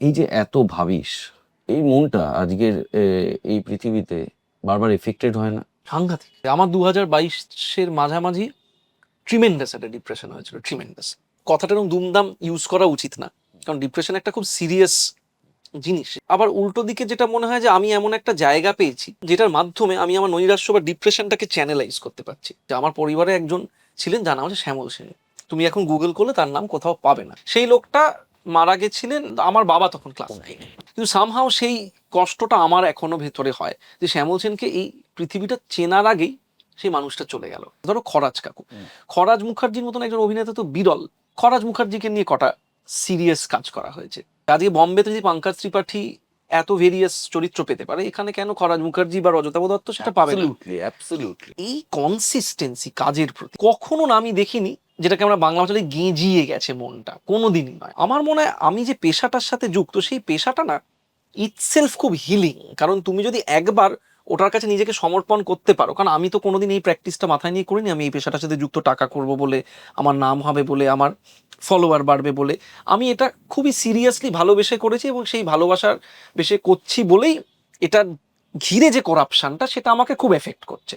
এই যে এত ভাবিস, এই মনটা আজকের এই পৃথিবীতে বারবার এফেক্টেড হয় না? সাংঘাতিক। আমার দু হাজার বাইশের মাঝামাঝি ট্রিমেন্ডাস একটা ডিপ্রেশন হয়েছিল ট্রিমেন্ডাস কথাটা এরকম দুমদাম ইউজ করা উচিত না, কারণ ডিপ্রেশন একটা খুব সিরিয়াস জিনিস। আবার উল্টো দিকে যেটা মনে হয় যে আমি এমন একটা জায়গা পেয়েছি, যেটার মাধ্যমে আমি আমার নৈরাশ্য বা ডিপ্রেশনটাকে চ্যানেলাইজ করতে পারছি। যে আমার পরিবারে একজন ছিলেন, যার নাম হচ্ছে শ্যামল সেন। তুমি এখন গুগল করলে তার নাম কোথাও পাবে না। সেই লোকটা মারা গেছিলেন আমার বাবা তখন ক্লাস নাইনে কিন্তু সামহাও সেই কষ্টটা আমার এখনও ভেতরে হয় যে শ্যামল সেনকে এই পৃথিবীটা চেনার আগেই সেই মানুষটা চলে গেল। ধরো খরাজ কাকু। খরাজ মুখার্জির মতন একজন অভিনেতা তো বিরল। খরাজ মুখার্জিকে নিয়ে কটা সিরিয়াস কাজ করা হয়েছে। আজকে বম্বেতে যদি পঙ্কজ ত্রিপাঠী এত ভেরিয়াস চরিত্র পেতে পারে এখানে কেন খরাজ মুখার্জি বা রজতাভ দত্ত সেটা পাবে এই কনসিস্টেন্সি কাজের প্রতি। কখনো না আমি দেখিনি যেটাকে আমরা বাংলা ভাষায় গেঁজিয়ে গেছে মনটা। কোনোদিনই নয়। আমার মনে হয় আমি যে পেশাটার সাথে যুক্ত, সেই পেশাটা না ইটসেলফ খুব হিলিং কারণ তুমি যদি একবার ওটার কাছে নিজেকে সমর্পণ করতে পারো, কারণ আমি তো কোনোদিন এই প্র্যাকটিসটা মাথায় নিয়ে করিনি, আমি এই পেশাটার সাথে যুক্ত টাকা করব বলে, আমার নাম হবে বলে, আমার ফলোয়ার বাড়বে বলে, আমি এটা খুবই সিরিয়াসলি ভালোবেসে করেছি এবং সেই ভালোবাসার বেশে করছি বলেই এটা ঘিরে যে করাপশনটা সেটা আমাকে খুব এফেক্ট করছে।